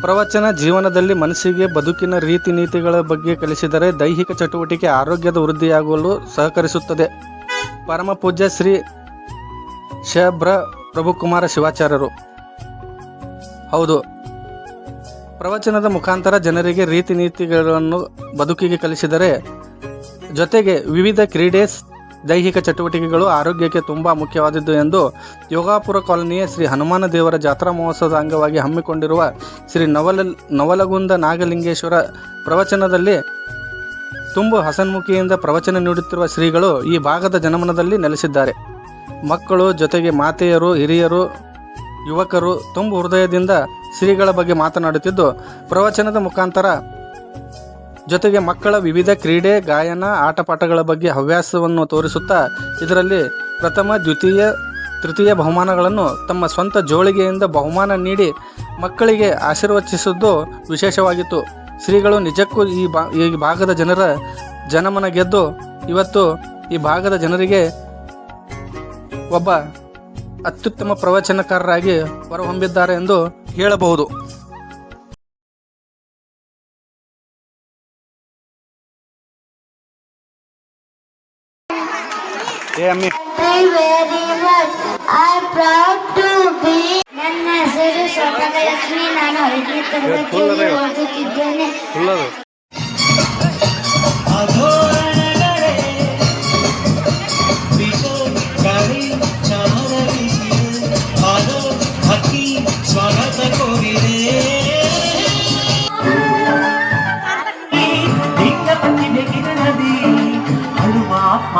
ಪ್ರವಚನ ಜೀವನದಲ್ಲಿ ಮನಸ್ಸಿಗೆ ಬದುಕಿನ ರೀತಿ ನೀತಿಗಳ ಬಗ್ಗೆ ಕಲಿಸಿದರೆ ದೈಹಿಕ ಚಟುವಟಿಕೆ ಆರೋಗ್ಯದ ವೃದ್ಧಿಯಾಗಲು ಸಹಕರಿಸುತ್ತದೆ. ಪರಮ ಪೂಜ್ಯ ಶ್ರೀ ಶಬ್ರ ಪ್ರಭುಕುಮಾರ ಶಿವಾಚಾರ್ಯರು. ಹೌದು. ಪ್ರವಚನದ ಮುಖಾಂತರ ಜನರಿಗೆ ರೀತಿ ನೀತಿಗಳನ್ನು ಬದುಕಿಗೆ ಕಲಿಸಿದರೆ ಜೊತೆಗೆ ವಿವಿಧ ಕ್ರೀಡೆ ದೈಹಿಕ ಚಟುವಟಿಕೆಗಳು ಆರೋಗ್ಯಕ್ಕೆ ತುಂಬ ಮುಖ್ಯವಾದದ್ದು ಎಂದು ಯೋಗಾಪುರ ಕಾಲೋನಿಯ ಶ್ರೀ ಹನುಮಾನ ದೇವರ ಜಾತ್ರಾ ಮಹೋತ್ಸವದ ಅಂಗವಾಗಿ ಹಮ್ಮಿಕೊಂಡಿರುವ ಶ್ರೀ ನವಲ, ನವಲಗುಂದ ನಾಗಲಿಂಗೇಶ್ವರ ಪ್ರವಚನದಲ್ಲಿ ತುಂಬು ಹಸನ್ಮುಖಿಯಿಂದ ಪ್ರವಚನ ನೀಡುತ್ತಿರುವ ಶ್ರೀಗಳು ಈ ಭಾಗದ ಜನಮನದಲ್ಲಿ ನೆಲೆಸಿದ್ದಾರೆ. ಮಕ್ಕಳು ಜೊತೆಗೆ ಮಾತೆಯರು, ಹಿರಿಯರು, ಯುವಕರು ತುಂಬು ಹೃದಯದಿಂದ ಶ್ರೀಗಳ ಬಗ್ಗೆ ಮಾತನಾಡುತ್ತಿದ್ದು, ಪ್ರವಚನದ ಮುಖಾಂತರ ಜೊತೆಗೆ ಮಕ್ಕಳ ವಿವಿಧ ಕ್ರೀಡೆ, ಗಾಯನ, ಆಟಪಾಠಗಳ ಬಗ್ಗೆ ಹವ್ಯಾಸವನ್ನು ತೋರಿಸುತ್ತಾ ಇದರಲ್ಲಿ ಪ್ರಥಮ, ದ್ವಿತೀಯ, ತೃತೀಯ ಬಹುಮಾನಗಳನ್ನು ತಮ್ಮ ಸ್ವಂತ ಜೋಳಿಗೆಯಿಂದ ಬಹುಮಾನ ನೀಡಿ ಮಕ್ಕಳಿಗೆ ಆಶೀರ್ವಚಿಸಿದ್ದು ವಿಶೇಷವಾಗಿತ್ತು. ಶ್ರೀಗಳು ನಿಜಕ್ಕೂ ಈ ಬಾ ಈ ಭಾಗದ ಜನರ ಜನಮನ ಗೆದ್ದು ಇವತ್ತು ಈ ಭಾಗದ ಜನರಿಗೆ ಒಬ್ಬ ಅತ್ಯುತ್ತಮ ಪ್ರವಚನಕಾರರಾಗಿ ಹೊರಹೊಮ್ಮಿದ್ದಾರೆ ಎಂದು ಹೇಳಬಹುದು. ಏ ಅಮ್ಮಿ Thank you very much. I'm proud to be. ನನ್ನ ಹೆಸರು ಸ್ವರ್ಣಲಕ್ಷ್ಮಿ ನಾನು ಐದನೇ ತರಗತಿಯಲ್ಲಿ ಓದುತ್ತಿದ್ದೇನೆ ಉಳ್ಳದು ಅಧೋರಣಗಳೇ ಬಿಸೋ ಗಾಳಿ ಚಾಮರವಿ ಆದೋ ಹಕ್ಕಿ ಸ್ವಾಗತ ಕೋರಿದೆ ಲಿಂಗ ಪ್ರತಿಭೆ ಕಿರಣದಿ ಹನುಮ ಆತ್ಮ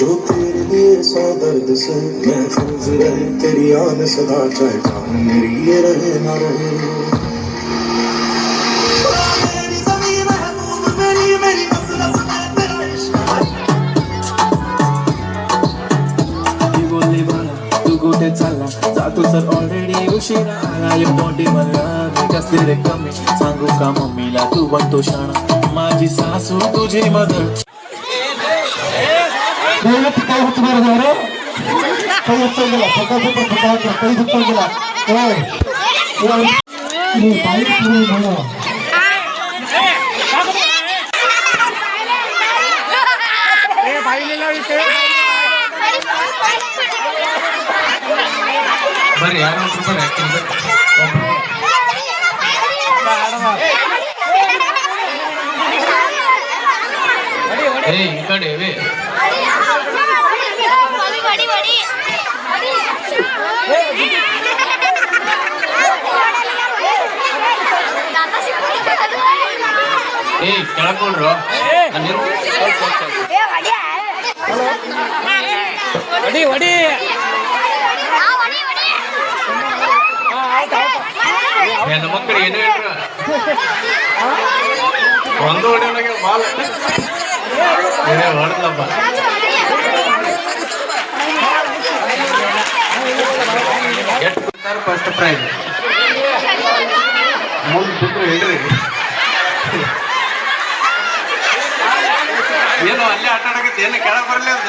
जो तेरे लिए सौ दर्द से महफूज रहे तेरी आन सदा चाहे मेरी ये रहे ना रहे मध्ये चालला जातो सर ऑलरेडी उशिरा आला यो बॉडी मला मी कसले रे कमी सांगू का मम्मीला तू बनतो शाणा माझी सासू तुझी मदर काय होत बरं झालं काही उत्तर गेला सकाळचं पण सकाळ काही उत्तर गेला बाईक पुढे झालं भाई ले लो इसे ಬರ್ರಿ ಯಾರು ಬರ್ರಿ ಏ ಈ ಕಡೆ ಏ ಕೆಳಕೊಂಡ್ರು ಹೊಡಿ ಹೊಡಿ. ಹೆಣ್ಣು ಮಕ್ಕಳು ಏನು ಹೇಳ್ರ ಒಂದು ಹೊಡೆಯೋಣಗೆ ಬಾಲ್. ಏನೇ ಹೊಡೆದ್ಲಪ್ಪ? ಎಷ್ಟು ಫಸ್ಟ್ ಪ್ರೈಸ್ ಮುಂದೆ ಬಿಟ್ರು ಹೇಳ್ರಿ ಏನು, ಅಲ್ಲೇ ಆಟ ಆಡಕತ್ತೆ? ಏನು, ಕೆಳಗೆ ಬರಲಿ ಅಂತ